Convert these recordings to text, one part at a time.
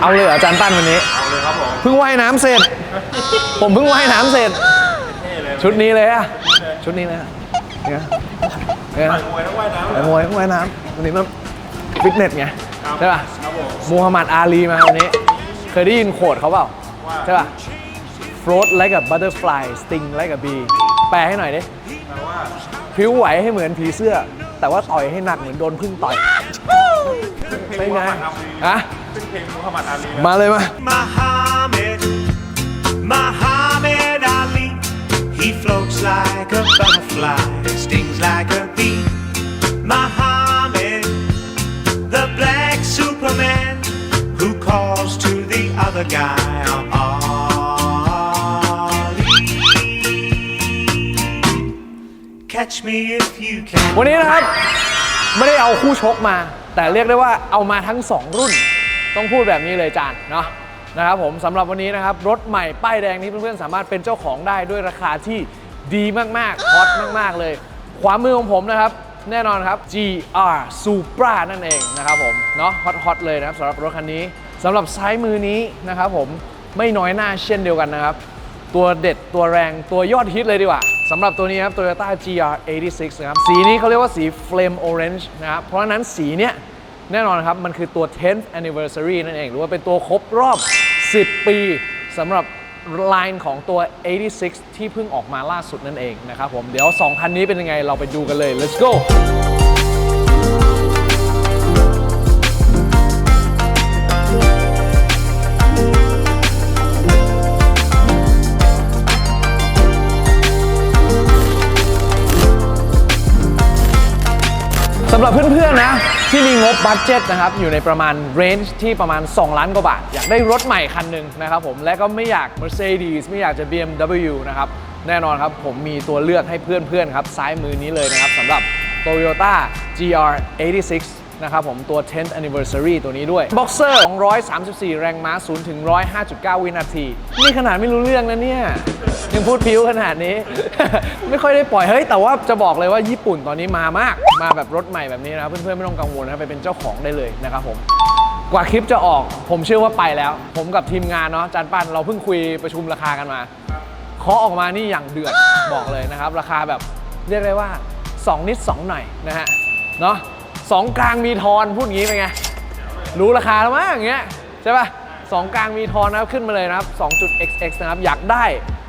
เอาเลยเหรออาจารย์ปั้นวันนี้ เอาเลยครับผมเพิ่งว่ายน้ำเสร็จ ผมเพิ่งว่ายน้ำเสร็จเท่เลยชุดนี้เลยอะชุดนี้เลยอะเนี่ยเนี่ยต่อยมวยต้องว่ายน้ำแต่มวยว่ายน้ำวันนี้มันฟิตเนสไงใช่ป่ะครับผม มูฮัมหมัดอาลีมาวันนี้ เคยได้ยินโคดเขาเปล่าว่า ใช่ป่ะ float like a butterfly sting like a bee แปลให้หน่อยดิแปลว่าพริ้วไหวให้เหมือนผีเสื้อ แต่ว่าต่อยให้หนักเหมือนโดนพึ่งต่อยเพลเป็นงไงมูฮัมหมัดอาลีอะ เป็นเพลงมูฮัมหมัดอาลีนะมาเลยมา Muhammad, Muhammad Ali. He floats like a butterfly, stings like a bee. Muhammad, the black Superman, who calls to the other guy Ali. Catch me if you can. วันนี้นะครับ ไม่ได้เอาคู่ชกมา แต่เรียกได้ว่าเอามาทั้ง 2 รุ่น ต้องพูดแบบนี้เลยจานเนาะนะครับผมสำหรับวันนี้นะครับรถใหม่ป้ายแดงนี้เพื่อนๆสามารถเป็นเจ้าของได้ด้วยราคาที่ดีมากๆฮอตมากๆเลยขวามือของผมนะครับแน่นอนครับ GR Supra นั่นเองนะครับผมเนาะฮอตฮอตเลยนะครับสำหรับรถคันนี้สำหรับซ้ายมือนี้นะครับผมไม่น้อยหน้าเช่นเดียวกันนะครับ ตัวเด็ดตัวแรงตัวยอดฮิตเลยดีกว่าสำหรับตัวนี้ครับ Toyota GR86 นะครับสีนี้เขาเรียกว่าสี Flame Orange นะครับเพราะฉะนั้นสีเนี้ย แน่นอนครับมันคือตัว 10th anniversary นั่นเอง หรือว่าเป็นตัวครบรอบ 10 ปีสำหรับไลน์ของตัว 86 ที่เพิ่งออกมาล่าสุดนั่นเองนะครับผม เดี๋ยว 2 คันนี้เป็นยังไงเราไปดูกันเลย let's go สำหรับเพื่อนๆนะ ที่มีงบบัตเจ็ตนะครับอยู่ในประมาณเรนจ์ที่ประมาณ 2 ล้านกว่าบาท อยากได้รถใหม่คันหนึ่งนะครับผมและก็ไม่อยาก Mercedes ไม่อยากจะ BMW นะครับแน่นอนครับผมมีตัวเลือกให้เพื่อนๆครับซ้ายมือนี้เลยนะครับสำหรับ Toyota GR86 นะครับผมตัว 10th anniversary ตัวนี้ด้วย Boxer 234 แรงม้า 0 ถึง 105.9 วินาที นี่ขนาดไม่รู้เรื่องนะเนี่ย ยังพูดพิ้วขนาดนี้ ไม่ค่อยได้ปล่อย เฮ้ย แต่ว่าจะบอกเลยว่าญี่ปุ่นตอนนี้มามาก มาแบบรถใหม่แบบนี้นะครับเพื่อนๆ ไม่ต้องกังวลนะครับไปเป็นเจ้าของได้เลยนะครับผมกว่าคลิปจะออก ผมเชื่อว่าไปแล้ว ผมกับทีมงานเนาะจานปันเราเพิ่งคุยประชุมราคากันมาเคาะออกมานี่อย่างเดือดบอกเลยนะครับ ราคาแบบเรียกได้ว่า 2 นิด 2 หน่อยนะฮะเนาะ สองกลางมีทอนพูดอย่างนี้เป็นไง รู้ราคาแล้วมั้งอย่างเงี้ยใช่ป่ะสองกลางมีทอนนะครับขึ้นมาเลยนะครับ 2.xx นะครับ อยากได้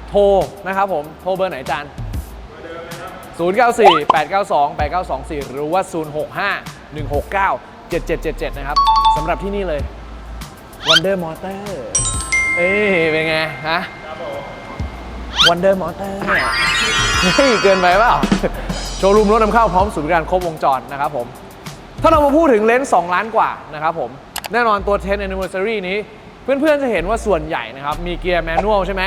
โทรนะครับผม โทรเบอร์ไหนจาน094 892 8924 หรือว่า 065 169 7777 นะครับสำหรับที่นี่เลย Wonder Motor เอ้ยเป็นไง ฮะ Wonder Motor เฮ้ย เกินไปเปล่า โชว์รูมรถนำเข้าพร้อมศูนย์บริการครบวงจรนะครับผม ถ้าเรามาพูดถึงเลนส์2ล้านกว่านะครับผม แน่นอนตัว 10 anniversary นี้ เพื่อนๆจะเห็นว่าส่วนใหญ่นะครับ มีเกียร์แมนนวลใช่ไหม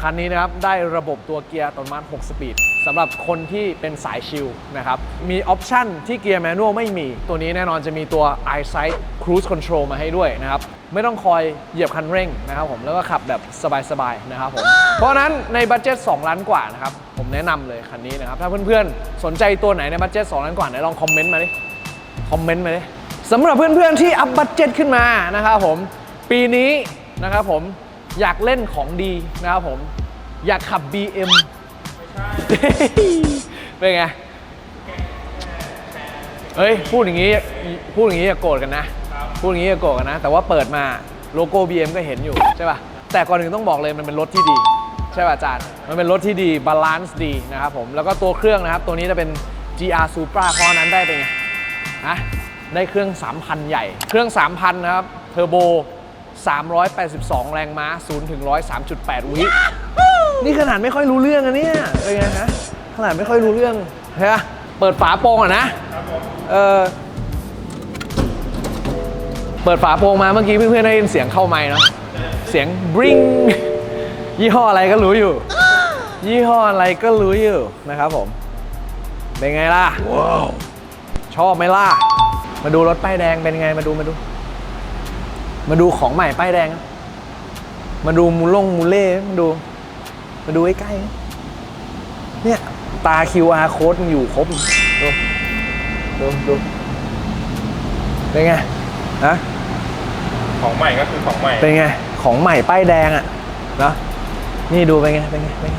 คันนี้นะครับ ได้ระบบตัวเกียร์อัตโนมัติ 6 สปีดสำหรับคนที่เป็นสายชิลนะครับ มีออปชั่นที่เกียร์แมนนวลไม่มี ตัวนี้แน่นอนจะมีตัว EyeSight Cruise Control มาให้ด้วยนะครับ ไม่ต้องคอยเหยียบคันเร่งนะครับผมแล้วก็ขับแบบสบายๆนะครับผมเพราะฉะนั้นในบัตเจ็ต2ล้านกว่านะครับผมแนะนำเลยคันนี้นะครับถ้าเพื่อนๆสนใจตัวไหนในบัตเจ็ต2ล้านกว่าไหนลองคอมเมนต์มาดิ คอมเมนต์มาเลยสำหรับเพื่อนๆที่อัพบัตเจ็ตขึ้นมานะครับผม ปีนี้นะครับผมอยากเล่นของดีนะครับผม อยากขับ BM เป็นไง เฮ้ย พูดอย่างนี้ พูดอย่างนี้อย่าโกรธกันนะ พูดอย่างนี้อย่าโกรธกันนะ แต่ว่าเปิดมาโลโก้ BM ก็เห็นอยู่ใช่ป่ะ แต่ก่อนอื่นต้องบอกเลยมันเป็นรถที่ดี ใช่ป่ะอาจารย์ มันเป็นรถที่ดี บาลานซ์ดีนะครับผม แล้วก็ตัวเครื่องนะครับ ตัวนี้จะเป็น GR Supra เพราะฉะนั้นได้เป็นไง นะได้เครื่อง 3,000 ใหญ่ เครื่อง 3,000 นะครับเทอร์โบ 382 แรงม้า 0 ถึง 103.8 วินี่ขนาดไม่ค่อยรู้เรื่องอะเนี่ยเป็นไงฮะขนาดไม่ค่อยรู้เรื่องเฮ้ยเปิดฝาโปรงอะนะเออเปิดฝาโปรงมาเมื่อกี้เพื่อนๆได้ยินเสียงเข้าไม้เนาะเสียงบริงยี่ห้ออะไรก็รู้อยู่ ยี่ห้ออะไรก็รู้อยู่นะครับผม เป็นไงล่ะ ชอบไหมล่ะ มาดูรถป้ายแดงเป็นไงมาดูมาดู มาดูของใหม่ป้ายแดง มาดูมูล่งมูเล่มาดู มาดูใกล้ๆเนี่ย ตา QR code มันอยู่ครบ ดูดูดูเป็นไงฮะของใหม่ก็คือของใหม่ เป็นไง ของใหม่ป้ายแดงอะเนาะนี่ดูเป็นไงเป็นไงเป็นไง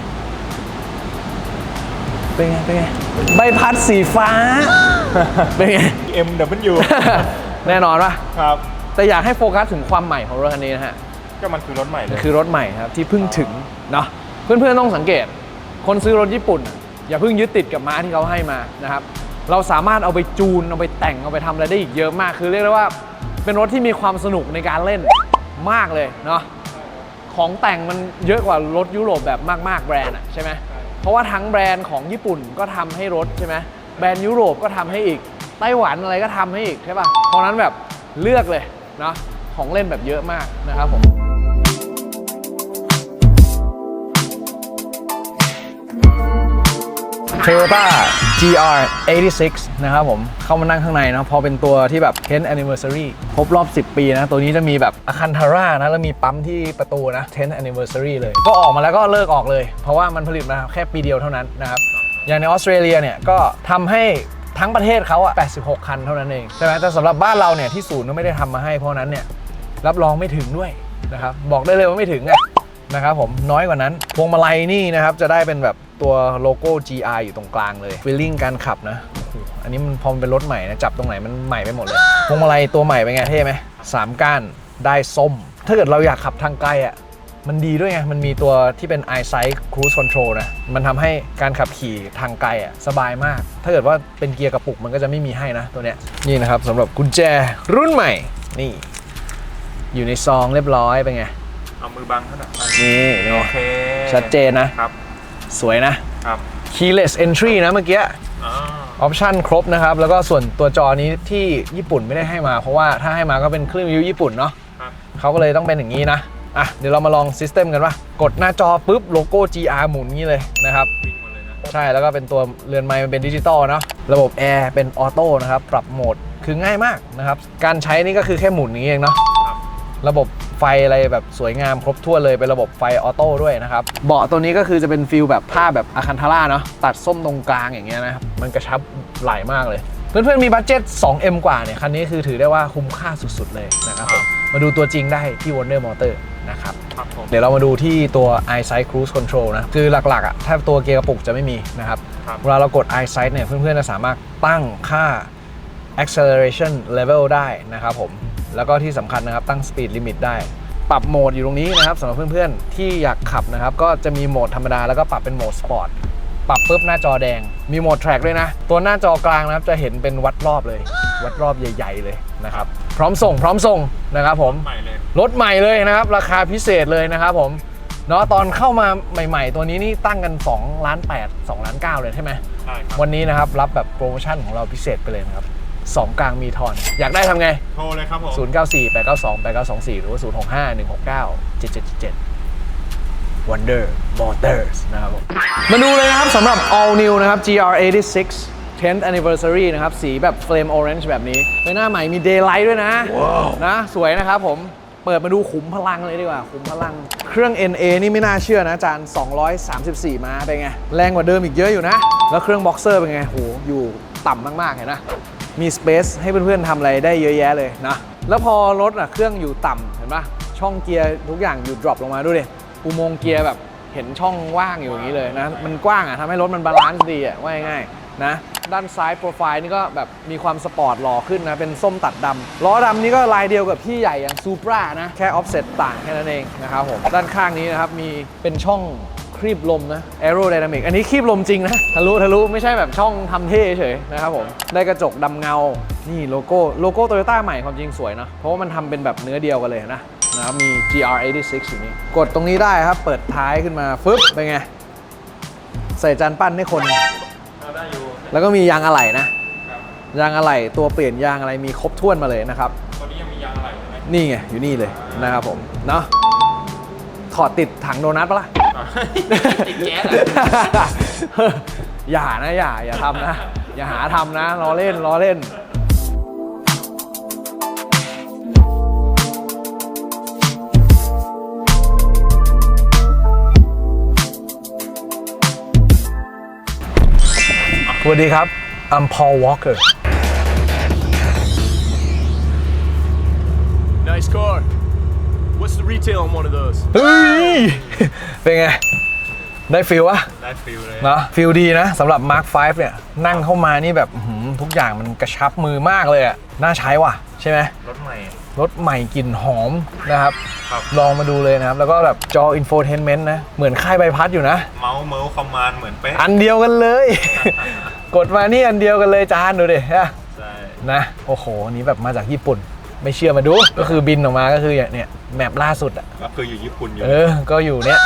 เป็นไงเป็นไง ใบพัดสีฟ้า เป็นไง MW แน่นอนปะครับ แต่อยากให้โฟกัสถึงความใหม่ของรถคันนี้นะฮะก็มันคือรถใหม่เลยคือรถใหม่ครับที่เพิ่งถึงเนาะเพื่อนๆต้องสังเกต คนซื้อรถญี่ปุ่น อย่าเพิ่งยึดติดกับม้าที่เขาให้มานะครับ เราสามารถเอาไปจูน เอาไปแต่งเอาไปทำอะไรได้อีกเยอะมาก คือเรียกได้ว่าเป็นรถที่มีความสนุกในการเล่นมากเลยเนาะของแต่งมันเยอะกว่ารถยุโรปแบบมากๆแบรนด์อะใช่ไหม เพราะว่าทั้งแบรนด์ของญี่ปุ่นก็ทำให้รถใช่ไหมแบรนด์ยุโรปก็ทำให้อีกไต้หวันอะไรก็ทำให้อีกใช่ป่ะเพราะนั้นแบบเลือกเลยเนาะของเล่นแบบเยอะมากนะครับผม Toyota GR 86 นะครับผม เข้ามานั่งข้างในนะพอเป็นตัวที่แบบ 10th anniversary ครบรอบ 10 ปีนะ ตัวนี้จะมีแบบอาคันทาร่านะ แล้วมีปั๊มที่ประตูนะ 10th anniversary เลย ก็ออกมาแล้วก็เลิกออกเลย เพราะว่ามันผลิตมาแค่ปีเดียวเท่านั้นนะครับ อย่างในออสเตรเลียเนี่ยก็ทำให้ทั้งประเทศเขาอะ86 คันเท่านั้นเอง ใช่ไหมแต่สำหรับบ้านเราเนี่ยที่ศูนย์ก็ไม่ได้ทำมาให้เพราะฉะนั้นเนี่ยรับรองไม่ถึงด้วยนะครับบอกได้เลยว่าไม่ถึงอะ นะครับผมน้อยกว่านั้น พวงมาลัยนี่นะครับจะได้เป็นแบบตัวโลโก้ GR อยู่ตรงกลางเลยฟีลลิ่งการขับนะ อันนี้มันพอมันเป็นรถใหม่นะจับตรงไหนมันใหม่ไปหมดเลย พวงมาลัยตัวใหม่เป็นไงเท่ไหมสามก้านได้ส้ม ถ้าเกิดเราอยากขับทางไกลอะมันดีด้วยไง มันมีตัวที่เป็น EyeSight Cruise Control นะ มันทำให้การขับขี่ทางไกลอะสบายมาก ถ้าเกิดว่าเป็นเกียร์กระปุกมันก็จะไม่มีให้นะตัวเนี้ย นี่นะครับสำหรับกุญแจรุ่นใหม่ นี่ อยู่ในซองเรียบร้อยเป็นไง เอามือบังขนาดนั้นนี่เป็นไงโอเคชัดเจนนะ ครับ สวยนะ ครับ keyless entry นะเมื่อกี้อ๋อออปชันครบนะครับ แล้วก็ส่วนตัวจอนี้ที่ญี่ปุ่นไม่ได้ให้มา เพราะว่าถ้าให้มาก็เป็นเครื่องวิวญี่ปุ่นเนาะครับ เขาก็เลยต้องเป็นอย่างนี้นะ อะ เดี๋ยวเรามาลองซิสเต็มกันว่ากดหน้าจอปุ๊บโลโก้ GR หมุนงี้เลยนะครับ วิ่งมาเลยนะ ใช่แล้วก็เป็นตัวเรือนไม้มันเป็นดิจิตอลเนาะระบบแอร์เป็นออโต้นะครับ ปรับโหมดคือง่ายมากนะครับ การใช้นี่ก็คือแค่หมุนอย่างนี้เองเนาะค รับระบบไฟอะไรแบบสวยงามครบถ้วนเลยเป็นระบบไฟออโต้ด้วยนะครับ เบาะตัวนี้ก็คือจะเป็นฟิลแบบผ้าแบบอาคันทาร่าเนาะตัดส้มตรงกลางอย่างเงี้ยนะครับ มันกระชับไหลมากเลย เพื่อนๆมีบัตเจ็ต 2M กว่าเนี่ย คันนี้คือถือได้ว่าคุ้มค่าสุดๆเลยนะครับผมมาดูตัวจริงได้ที่ Wonder Motor นะครับครับผมเดี๋ยวเรามาดูที่ตัว EyeSight Cruise Control นะ คือหลักๆอะถ้าตัวเกียร์กระปุกจะไม่มีนะครับครับเวลาเรากด EyeSight เนี่ยเพื่อนๆจะสามารถตั้งค่า acceleration level ได้นะครับผม แล้วก็ที่สำคัญนะครับตั้ง speed limit ได้ ปรับโหมดอยู่ตรงนี้นะครับสำหรับเพื่อนๆ ที่อยากขับนะครับ ก็จะมีโหมดธรรมดาแล้วก็ปรับเป็นโหมดสปอร์ตปรับปุ๊บหน้าจอแดง มีโหมด track ด้วยนะ ตัวหน้าจอกลางนะครับจะเห็นเป็นวัดรอบเลย วัดรอบใหญ่ ๆ เลยนะครับ พร้อมส่ง พร้อมส่งนะครับผมใหม่เลยรถใหม่เลยนะครับ ราคาพิเศษเลยนะครับผมเนาะตอนเข้ามาใหม่ ๆ ตัวนี้นี่ตั้งกัน2ล้าน8 2ล้าน9เลยใช่ไหมใช่ครับวันนี้นะครับรับแบบโปรโมชั่นของเราพิเศษไปเลยนะครับ สองกลางมีทอน อยากได้ทำไง โทรเลยครับผม0 9 4 8 9 2 8 9 2 4 หรือว่า 0 6 5 1 6 9 7 7 7 Wonder Motors นะครับผมมาดูเลยนะครับสำหรับ all new นะครับ GR86 10th anniversary นะครับ สีแบบ flame orange แบบนี้เป็นหน้าใหม่มี daylight ด้วยนะ นะ สวยนะครับผม เปิดมาดูขุมพลังเลยดีกว่า ขุมพลัง เครื่อง NA นี่ไม่น่าเชื่อนะอาจาน234 ม้าเป็นไง แรงกว่าเดิมอีกเยอะอยู่นะ แล้วเครื่อง boxer เป็นไงโหอยู่ต่ำมาก ๆ เห็นนะ มีสเปซให้เพื่อนๆทำอะไรได้เยอะแยะเลยนะ แล้วพอรถอะเครื่องอยู่ต่ำเห็นปะช่องเกียร์ทุกอย่างอยู่ drop ลงมาดูดิอุโมงค์เกียร์แบบเห็นช่องว่างอยู่อย่างนี้เลยนะ มันกว้างอะทำให้รถมันบาลานซ์ดีอะว่าง่ายๆนะด้านซ้ายโปรไฟล์นี่ก็แบบมีความสปอร์ตหล่อขึ้นนะ เป็นส้มตัดดำล้อดำนี่ก็ลายเดียวกับพี่ใหญ่อย่างซูปรานะ แค่ออฟเซตต่างแค่นั้นเองนะครับผม ด้านข้างนี้นะครับ มีเป็นช่อง ครีบลมนะ aerodynamic อันนี้ครีบลมจริงนะ ทะลุทะลุไม่ใช่แบบช่องทำเท่เฉยนะครับผม ได้กระจกดำเงา นี่โลโก้โลโก้โตโยต้าใหม่ความจริงสวยนะ เพราะว่ามันทำเป็นแบบเนื้อเดียวกันเลยนะนะครับมี GR86 อยู่นี่ กดตรงนี้ได้ครับ เปิดท้ายขึ้นมาฟึบเป็นไง ใส่จานปั้นให้คนเอาได้อยู่แล้วก็มียางอะไหล่นะครับยางอะไหล่ตัวเปลี่ยนยางอะไรมีครบถ้วนมาเลยนะครับตอนนี้ยังมียางอะไรใช่ไหมนี่ไงอยู่นี่เลยนะครับผม เนาะถอดติดถังโดนัทปะล่ะอะ ติดแก๊สอย่านะอย่าอย่าทำนะ อย่าหาทำนะล้อเล่นล้อเล่นสวัสดีครับ I'm Paul Walker Nice score retail on one of those เฮ้ย เป็นไง ได้ฟิลวะได้ฟิลเลยเนอะฟิลดีนะสำหรับ Mark 5 เนี่ย นั่งเข้ามานี่แบบอื้อหือทุกอย่างมันกระชับมือมากเลยอะน่าใช้ว่ะ ใช่ไหม รถใหม่ รถใหม่กลิ่นหอมนะครับ ครับ ลองมาดูเลยนะครับ แล้วก็แบบจอ infotainment นะ เหมือนค่ายใบพัดอยู่นะ เมาส์เมาส์คอมมานด์เหมือนเป๊ะอันเดียวกันเลย กดมานี่อันเดียวกันเลยจานดูดิฮะใช่นะ โอ้โหอันนี้แบบมาจากญี่ปุ่น ไม่เชื่อมาดู ก็คือบินออกมาก็คืออย่างเนี่ยแมปล่าสุดอะก็คืออยู่ญี่ปุ่นอยู่ เออ ก็อยู่เนี้ย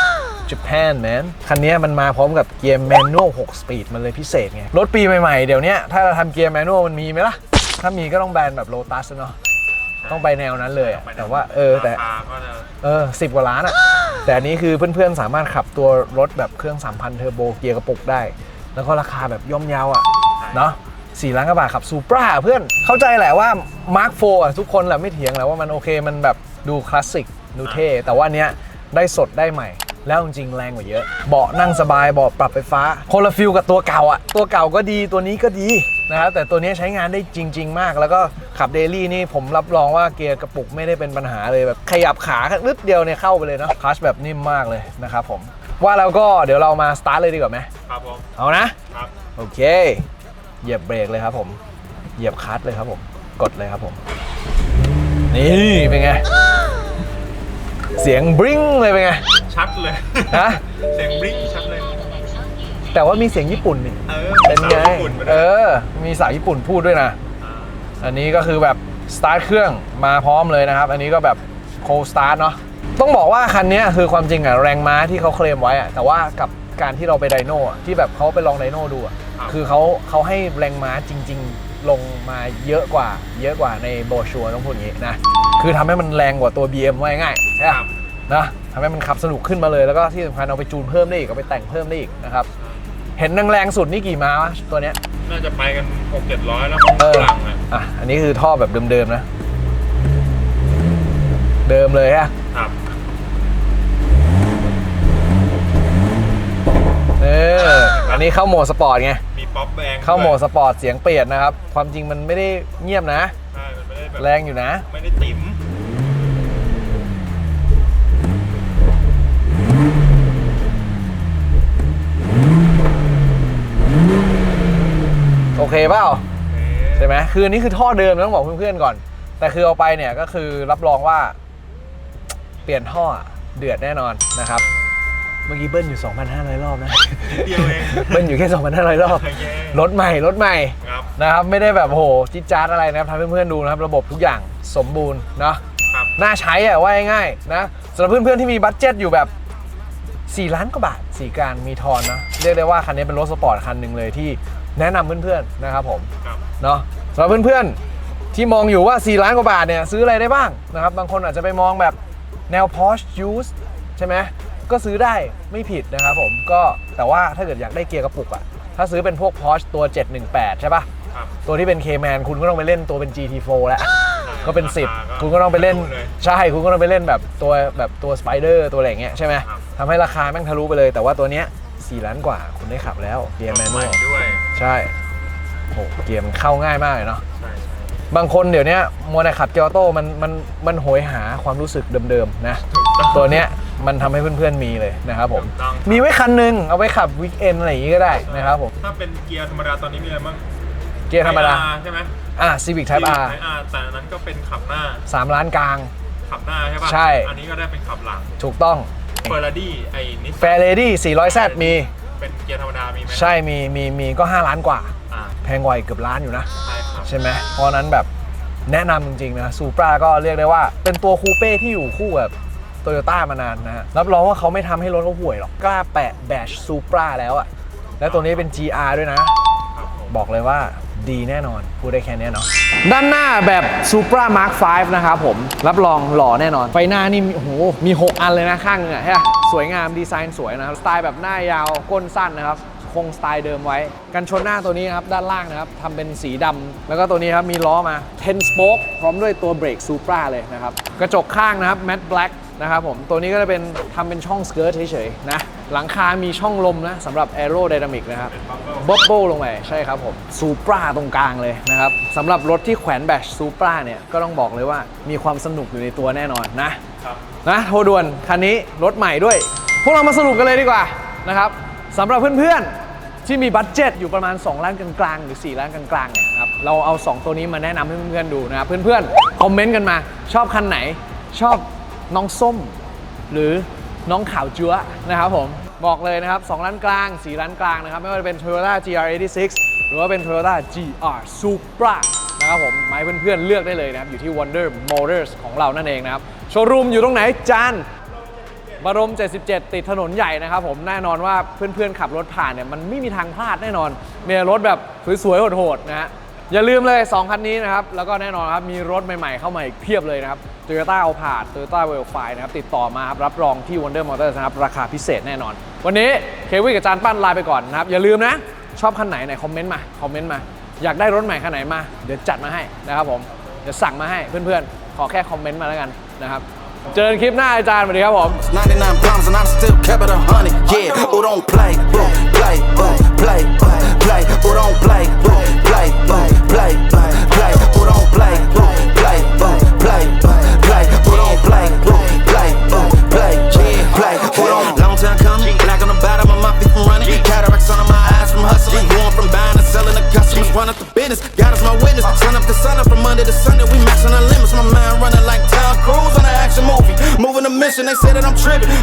Japan man คันเนี้ยมันมาพร้อมกับเกียร์แมนนวล6สปีดมันเลยพิเศษไง รถปีใหม่ๆ เดี๋ยวเนี้ยถ้าเราทำเกียร์แมนนวลมันมีไหมล่ะ ถ้ามีก็ต้องแบรนด์แบบโ o ตัสเนาะต้องไปแนวนั้นเลยอะแต่ว่าเออแต่ราคาก็จะเออสิบกว่าล้านอะแต่อันนี้คือเพื่อนๆ สามารถขับตัวรถแบบเครื่อง 3,000 เทอร์โบเกียร์กระปุกได้ แล้วก็ราคาแบบย่อมเยาวอะเนาะ สี่ล้านกว่าบาทขับซูปราเพื่อนเข้าใจแหละว่า Mark 4อะทุกคนแหละไม่เถียงแหละว่ามันโอเคมันแบบดูคลาสสิกดูเท่แต่ว่าอันเนี้ยได้สดได้ใหม่ แล้วจริงๆแรงกว่าเยอะ เบาะนั่งสบายเบาะปรับไฟฟ้าคนละฟิลกับตัวเก่าอะตัวเก่าก็ดีตัวนี้ก็ดีนะครับแต่ตัวนี้ใช้งานได้จริง ๆ มาก แล้วก็ขับเดลี่นี่ผมรับรองว่าเกียร์กระปุกไม่ได้เป็นปัญหาเลยแบบขยับขาแค่นิดเดียวเนี่ยเข้าไปเลยเนาะคลัชแบบนิ่มมากเลยนะครับผมว่าแล้วก็เดี๋ยวเรามาสตาร์ทเลยดีกว่าไหมครับผมเอานะครับโอเค เหยียบเบรกเลยครับผม เหยียบคลัตช์เลยครับผม กดเลยครับผม นี่เป็นไง เสียงบริ้งเลยเป็นไง ชัดเลย ฮะ เสียงบลิ้งชัดเลย แต่ว่ามีเสียงญี่ปุ่นนี่ เออเป็นไง สาวญี่ปุ่นมาเอด้วยอ มีสายญี่ปุ่นพูดด้วยนะาอันนี้ก็คือแบบสตาร์ทเครื่องมาพร้อมเลยนะครับ อันนี้ก็แบบโคสตาร์ทเนาะต้องบอกว่าคันนี้คือความจริงอะแรงม้าที่เขาเคลมไว้อะแต่ว่ากับการที่เราไปไดโน่อะที่แบบเขาไปลองไดโน่ดูอะ ครับคือเขาเขาให้แรงม้าจริง ๆ ลงมาเยอะกว่า เยอะกว่าในโบรชัวร์ต้องพูดอย่างนี้นะ คือทำให้มันแรงกว่าตัว BM ว่าง่ายๆใช่คปะรับ นะทำให้มันขับสนุกขึ้นมาเลย แล้วก็ที่สำคัญเอาไปจูนเพิ่มได้อีกเอาไปแต่งเพิ่มได้อีกนะครับ เห็นแรงๆสุดนี่กี่ม้าวะตัวเนี้ย น่าจะไปกันหกเจ็ดร้อยแล้วมั้งเออ หลังอะอะ อันนี้คือท่อแบบเดิมๆนะ เดิมเลยฮะครับเอออันนี้เข้าโหมดสปอร์ตไงมี ป๊อปแบงเข้าโหมดสปอร์ตเสียงเปลี่ยนนะครับ ความจริงมันไม่ได้เงียบนะ ใช่มันไม่ได้แบบแรงอยู่นะ ไม่ได้ติ๋มโอเคเปล่าเอ๊ะใช่ไหมคืออันนี้คือท่อเดิมนะต้องบอกเพื่อนๆก่อน แต่คือเอาไปเนี่ยก็คือรับรองว่า เปลี่ยนท่อเดือดแน่นอนนะครับ เมื่อกี้เบิ้ลอยู่ 2,500 รอบนะ เดียวเอง เบิ้ลอยู่แค่ 2,500 รอบโอเครถใหม่ รถใหม่ครับ นะครับ ไม่ได้แบบโอ้โหจิ๊ดจ๊าดอะไรนะครับทำให้เพื่อนๆดูนะครับ ระบบทุกอย่างสมบูรณ์เนาะครับ น่าใช้อะว่าง่ายๆนะสำหรับเพื่อนๆที่มีบัตเจ็ตอยู่แบบ 4 ล้านกว่าบาทสีการมีทอนนะเรียกได้ว่าคันนี้เป็นรถสปอร์ตคันหนึ่งเลยที่แนะนำเพื่อนๆนะครับผม ครับ เนาะสำหรับเพื่อนๆ ที่มองอยู่ว่า 4 ล้านกว่าบาทเนี่ยซื้ออะไรได้บ้างนะครับ บางคนอาจจะไปมองแบบแนว Porsche Use ใช่ไหม ก็ซื้อได้ไม่ผิดนะครับผมก็แต่ว่าถ้าเกิดอยากได้เกียร์กระปุกอะถ้าซื้อเป็นพวก Porsche ตัว 718 ใช่ปะครับ ตัวที่เป็น K-Man คุณก็ต้องไปเล่นตัวเป็น GT4 แล้ว ก็เป็นราคา10 คุณก็ต้องไปเล่นทะลุเลยใช่ คุณก็ต้องไปเล่นแบบตัวแบบตัว Spider ตัวอะไรอย่างเงี้ยใช่ไหมครับ ทำให้ราคาแม่งทะลุไปเลย แต่ว่าตัวเนี้ย4ล้านกว่าคุณได้ขับแล้วเกียร์แมนนใหม่วลด้วย ใช่โหเกียร์มันเข้าง่ายมากเลยเนาะ ใช่ใช่บางคนเดี๋ยวเนี้ยมัวแต่ขับเกียร์ออโต้มันมันมันโหยหาความรู้สึกเดิมๆนะถูกต้องตัวเนี้ย มันทำให้เพื่อนๆมีเลยนะครับผม ถูกต้องมีไว้คันหนึงเอาไว้ขับวีคเอนอะไรอย่างงี้ก็ได้นะครับผม ถ้าเป็นเกียร์ธรรมดาตอนนี้มีอะไรบ้างเกียร์ธรรมดา Type R ใช่ไหม อะ Civic Type R ไทป์ R แต่อันนั้นก็เป็นขับหน้า3ล้านกลาง ขับหน้าใช่ป่ะ ใช่ อันนี้ก็ได้เป็นขับหลังถูกต้องเฟอร์รารี่ไอ้นิสแฟร์เลดี้ 400Z มี เป็นเกียร์ธรรมดามีไหมใช่มีมีมีก็ 5 ล้านกว่า อ่าแพงกว่าอีกเกือบล้านอยู่นะ ใช่ครับ ใช่ไหมเพราะฉะนั้นแบบแนะนำจริงๆนะซูปราก็เรียกได้ว่า เป็นตัวคูเป้ที่อยู่คู่กับ โตโยต้ามานานนะฮะรับรองว่าเขาไม่ทำให้รถเขาห่วยหรอกกล้าแปะแบชซูปราแล้วอะแล้วตัวนี้เป็น GR ด้วยนะ บอกเลยว่าดีแน่นอน พูดได้แค่นี้เนาะด้านหน้าแบบ Supra Mark 5นะครับผม รับรองหล่อแน่นอน ไฟหน้านี่โอ้โหมี 6 อันเลยนะข้างนึงอะใช่ปะสวยงามดีไซน์สวยนะครับ สไตล์แบบหน้ายาวก้นสั้นนะครับ คงสไตล์เดิมไว้ กันชนหน้าตัวนี้นะครับ ด้านล่างนะครับทำเป็นสีดำแล้วก็ตัวนี้ครับ มีล้อมา 10 spoke พร้อมด้วยตัวเบรก Supra เลยนะครับ กระจกข้างนะครับ matte black นะครับผมตัวนี้ก็จะเป็นทำเป็นช่องสเกิร์ตเฉยๆนะหลังคา มีช่องลมนะสำหรับ aerodynamic นะครับบับเบิลลงไปใช่ครับผมซูปราตรงกลางเลยนะครับสำหรับรถที่แขวนแบชซูปราเนี่ยก็ต้องบอกเลยว่ามีความสนุกอยู่ในตัวแน่นอนนะครับนะโทรด่วนคันนี้รถใหม่ด้วย พวกเรามาสรุปกันเลยดีกว่านะครับสำหรับเพื่อนๆ ที่มีบัตเจ็ตอยู่ประมาณ 2 ล้านกลางๆหรือ 4 ล้านกลางๆเนี่ยนะครับเราเอา 2 ตัวนี้มาแนะนำให้เพื่อนๆดูนะครับเพื่อนๆคอมเมนต์กันมาชอบคันไหนชอบ น้องส้ม หรือน้องขาวจั๊วนะครับผมบอกเลยนะครับ2ล้านกลาง4ล้านกลางนะครับ ไม่ว่าจะเป็น Toyota GR86 หรือว่าเป็น Toyota GR Supra นะครับผมมาให้เพื่อนๆเลือกได้เลยนะครับ อยู่ที่ Wonder Motors ของเรานั่นเองนะครับ โชว์รูมอยู่ตรงไหนจานบรม 77 ติดถนนใหญ่นะครับผมแน่นอนว่าเพื่อนๆขับรถผ่านเนี่ยมันไม่มีทางพลาดแน่นอน มีรถแบบสวยๆโหดๆนะฮะอย่าลืมเลย 2 คันนี้นะครับ แล้วก็แน่นอนครับมีรถใหม่ๆเข้ามาอีกเพียบเลยนะครับ Toyota a l p a r d Toyota w e l f i นะครับติดต่อมาครับรับรองที่ Wonder Motors นะครับราคาพิเศษแน่นอน วันนี้เควินกับจานปั้นลาไปก่อนนะครับอย่าลืมนะ ชอบคันไหนไหนคอมเมนต์มาคอมเมนต์มา อยากได้รถใหม่คันไหนมา เดี๋ยวจัดมาให้นะครับผมเดี๋ยวสั่งมาให้เพื่อนๆ ขอแค่คอมเมนต์มาแล้วกันนะครับเจอกันคลิปหน้าอาจารย์สวัสดีครับผม 99 problems and I still kept it a hundred. Yeah, who don't play, who tripping,